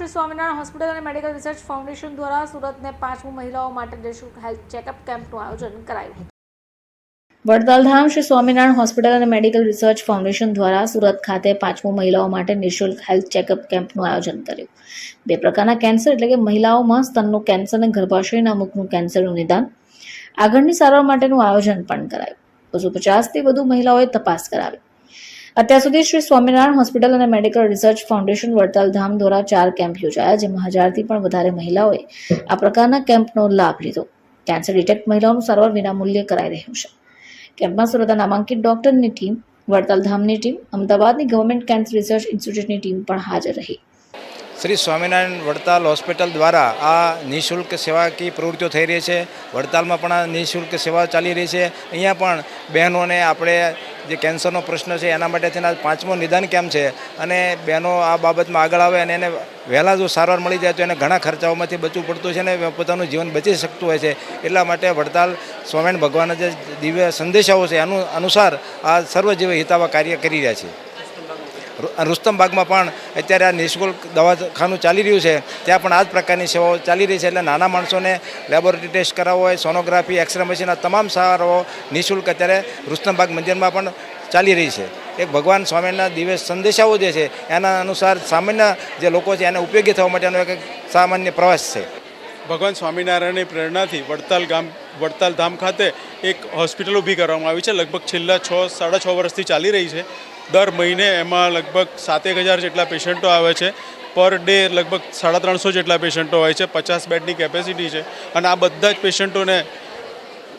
Shri Swaminarayan hospital અને medical research foundation દ્વારા સુરતને પાંચમું મહિલાઓ માટે નિઃશુલ્ક હેલ્થ ચેકઅપ કેમ્પનું આયોજન કરાયું હતું. વડતાલધામ શ્રી સ્વામિનારાયણ હોસ્પિટલ અને મેડિકલ રિસર્ચ ફાઉન્ડેશન દ્વારા સુરત ખાતે પાંચમું મહિલાઓ માટે નિઃશુલ્ક હેલ્થ ચેકઅપ કેમ્પનું આયોજન કર્યું. બે પ્રકારના કેન્સર એટલે કે મહિલાઓમાં સ્તનનું કેન્સર અને ગર્ભાશયના મુખનું કેન્સરનું નિદાન. આગળની સારવાર માટેનું આયોજન પણ કરાયું. બસો પચાસથી વધુ મહિલાઓએ તપાસ કરાવી. અત્યાર સુધી શ્રી સ્વામિનારાયણ હોસ્પિટલ અને medical research foundation Vadtal Dham દ્વારા ચાર કેમ્પ યોજાયા, જેમાં હજારથી પણ વધારે મહિલાઓએ આ પ્રકારના કેમ્પનો લાભ લીધો. કેન્સર ડિટેક્ટ મહિલાઓનું સારવાર વિનામૂલ્યે કરાઈ રહ્યું છે. કેમ્પમાં સુરતના નામાંકિત ડોક્ટરની ટીમ વડતાલ ધામની ટીમ, અમદાવાદની ગવર્મેન્ટ કેન્સર રિસર્ચ ઇન્સ્ટિટ્યૂટની ટીમ પણ હાજર રહી. શ્રી સ્વામિનારાયણ વડતાલ હોસ્પિટલ દ્વારા આ નિઃશુલ્ક સેવાકીય પ્રવૃત્તિઓ થઈ રહી છે. વડતાલમાં પણ આ નિઃશુલ્ક સેવા ચાલી રહી છે. અહીંયા પણ બહેનોને આપણે જે કેન્સરનો પ્રશ્ન છે, એના માટે થઈને પાંચમો નિદાન કેમ્પ છે? અને બહેનો આ બાબતમાં આગળ આવે અને એને વહેલા જો સારવાર મળી જાય તો એને ઘણા ખર્ચાઓમાંથી બચવું પડતું છે અને પોતાનું જીવન બચી શકતું હોય છે. એટલા માટે વડતાલ સ્વામિનારાયણ ભગવાનના જે દિવ્ય સંદેશાઓ છે, એનું અનુસાર આ સર્વજીવ હિતાવા કાર્ય કરી રહ્યા છે. રુસ્તમ ભાગમાં પણ અત્યારે આ નિઃશુલ્ક દવાખાનું ચાલી રહ્યું છે. ત્યાં પણ આ જ પ્રકારની સેવાઓ ચાલી રહી છે એટલે નાના માણસોને લેબોરેટરી ટેસ્ટ કરાવવો હોય, સોનોગ્રાફી, એક્સરે મશીન, આ તમામ સારાઓ નિઃશુલ્ક અત્યારે રુસ્તમબાગ મંદિરમાં પણ ચાલી રહી છે. એક ભગવાન સ્વામિના દિવ્ય સંદેશાઓ જે છે, એના અનુસાર સામાન્ય જે લોકો છે એને ઉપયોગી થવા માટેનો એક સામાન્ય પ્રવાસ છે. ભગવાન સ્વામિનારાયણની પ્રેરણાથી વડતાલ ગામ વડતાલ ધામ ખાતે એક હોસ્પિટલ ઊભી કરવામાં આવી છે. લગભગ છેલ્લા છ, સાડા છ વર્ષથી ચાલી રહી છે. દર મહિને એમાં લગભગ સાતેક હજાર જેટલા પેશન્ટો આવે છે. પર ડે લગભગ સાડા ત્રણસો જેટલા પેશન્ટો હોય છે. પચાસ બેડની કેપેસિટી છે. અને આ બધા જ પેશન્ટોને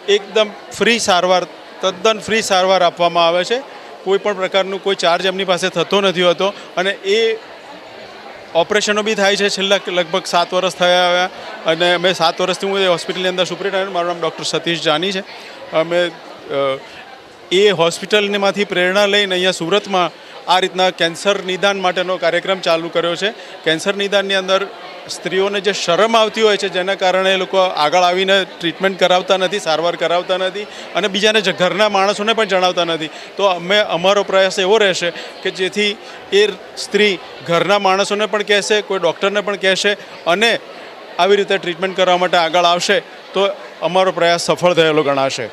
એકદમ ફ્રી સારવાર, તદ્દન ફ્રી સારવાર આપવામાં આવે છે. કોઈ પણ પ્રકારનું કોઈ ચાર્જ એમની પાસે થતો નથી હોતો. અને એ ઓપરેશનો બી થાય છે. છેલ્લા લગભગ સાત વર્ષ થયા આવ્યા. અને અમે સાત વર્ષથી હું એ હોસ્પિટલની અંદર સુપ્રિન્ટેન્ડન્ટ, મારું નામ ડૉક્ટર સતીશ જાની છે. અમે એ હોસ્પિટલમાંથી પ્રેરણા લઈને અહીંયા સુરતમાં આ રીતના કેન્સર નિદાન માટેનો કાર્યક્રમ ચાલુ કર્યો છે. કેન્સર નિદાનની અંદર સ્ત્રીઓને જે શરમ આવતી હોય છે, જેના કારણે એ લોકો આગળ આવીને ટ્રીટમેન્ટ કરાવતા નથી, સારવાર કરાવતા નથી અને બીજાને ઘરના માણસોને પણ જણાવતા નથી. તો અમે, અમારો પ્રયાસ એવો રહેશે કે જેથી એ સ્ત્રી ઘરના માણસોને પણ કહેશે, કોઈ ડૉક્ટરને પણ કહેશે અને આવી રીતે ટ્રીટમેન્ટ કરવા માટે આગળ આવશે, તો અમારો પ્રયાસ સફળ થયેલો ગણાશે.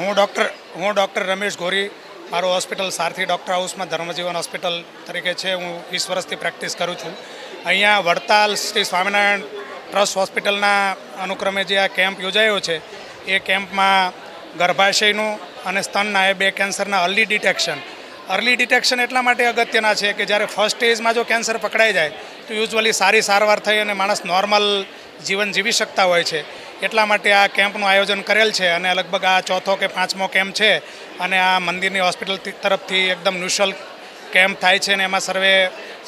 હું ડૉક્ટર હું ડૉક્ટર રમેશ ગોરી મારું હોસ્પિટલ સારથી ડૉક્ટર હાઉસમાં ધર્મજીવન હોસ્પિટલ તરીકે છે. હું વીસ વર્ષથી પ્રેક્ટિસ કરું છું. અહીંયા વડતાલ શ્રી સ્વામિનારાયણ ટ્રસ્ટ હોસ્પિટલના અનુક્રમે જે આ કેમ્પ યોજાયો છે, એ કેમ્પમાં ગર્ભાશયનું અને સ્તનના એ બે કેન્સરના અર્લી ડિટેક્શન અર્લી ડિટેક્શન એટલા માટે અગત્યના છે કે જ્યારે ફર્સ્ટ સ્ટેજમાં જો કેન્સર પકડાઈ જાય, તો યુઝવલી સારી સારવાર થઈ અને માણસ નોર્મલ જીવન જીવી શકતા હોય છે. એટલા માટે આ કેમ્પનું આયોજન કરેલ છે અને લગભગ આ ચોથો કે પાંચમો કેમ્પ છે અને આ મંદિરની હોસ્પિટલ તરફથી એકદમ નિઃશુલ્ક કેમ્પ થાય છે અને એમાં સર્વે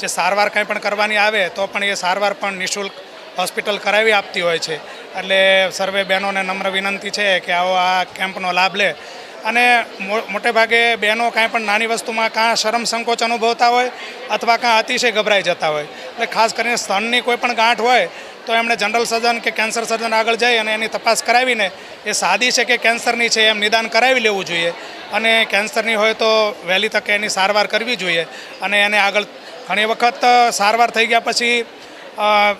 જે સારવાર કંઈ પણ કરવાની આવે, તો પણ એ સારવાર પણ નિઃશુલ્ક હોસ્પિટલ કરાવી આપતી હોય છે. એટલે સર્વે બહેનોને નમ્ર વિનંતી છે કે આવો આ કેમ્પનો લાભ લે અને મોટે ભાગે બહેનો કાંઈ પણ નાની વસ્તુમાં કાં શરમ સંકોચ અનુભવતા હોય અથવા કાં અતિશય ગભરાઈ જતા હોય. એટલે ખાસ કરીને સ્તનની કોઈ પણ ગાંઠ હોય તો એમણે જનરલ સર્જન કે કેન્સર સર્જન આગળ જઈ અને એની તપાસ કરાવીને એ સાદી છે કે કેન્સરની છે એમ નિદાન કરાવી લેવું જોઈએ. અને કેન્સરની હોય તો વહેલી તકે એની સારવાર કરવી જોઈએ. અને એને આગળ ઘણી વખત સારવાર થઈ ગયા પછી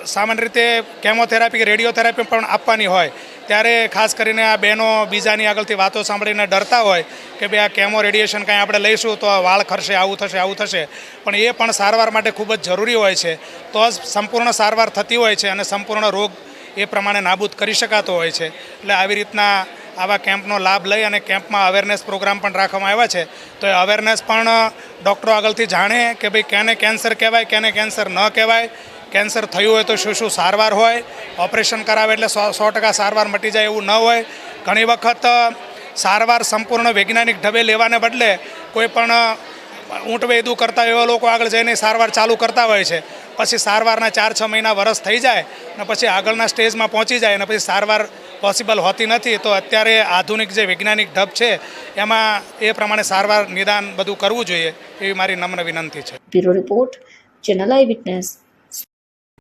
સામાન્ય રીતે કેમોથેરાપી કે રેડિયોથેરાપી પણ આપવાની હોય. ત્યારે ખાસ કરીને આ બહેનો બીજાની આગળથી વાતો સાંભળીને ડરતા હોય કે ભાઈ આ કેમો રેડિયેશન કાંઈ આપણે લઈશું તો વાળ ખરશે, આવું થશે આવું થશે. પણ એ પણ સારવાર માટે ખૂબ જ જરૂરી હોય છે. તો જ સંપૂર્ણ સારવાર થતી હોય છે અને સંપૂર્ણ રોગ એ પ્રમાણે નાબૂદ કરી શકાતો હોય છે. એટલે આવી રીતના આવા કેમ્પનો લાભ લઈ અને કેમ્પમાં અવેરનેસ પ્રોગ્રામ પણ રાખવામાં આવ્યા છે. તો એ અવેરનેસ પણ ડૉક્ટરો આગળથી જાણે કે ભાઈ કેને કેન્સર કહેવાય, કેને કેન્સર ન કહેવાય. કેન્સર થયું હોય તો શું શું સારવાર હોય, ઓપરેશન કરાવે એટલે સો સો ટકા સારવાર મટી જાય એવું ન હોય. ઘણી વખત સારવાર સંપૂર્ણ વૈજ્ઞાનિક ઢબે લેવાને બદલે કોઈ પણ ઊંટ વેદું કરતા એવા લોકો આગળ જઈને સારવાર ચાલુ કરતા હોય છે. પછી સારવારના ચાર છ મહિના વરસ થઈ જાય અને પછી આગળના સ્ટેજમાં પહોંચી જાય અને પછી સારવાર પોસિબલ હોતી નથી. તો અત્યારે આધુનિક જે વૈજ્ઞાનિક ઢબ છે, એમાં એ પ્રમાણે સારવાર નિદાન બધું કરવું જોઈએ એવી મારી નમ્ર વિનંતી છે. Bureau report, channel eyewitness.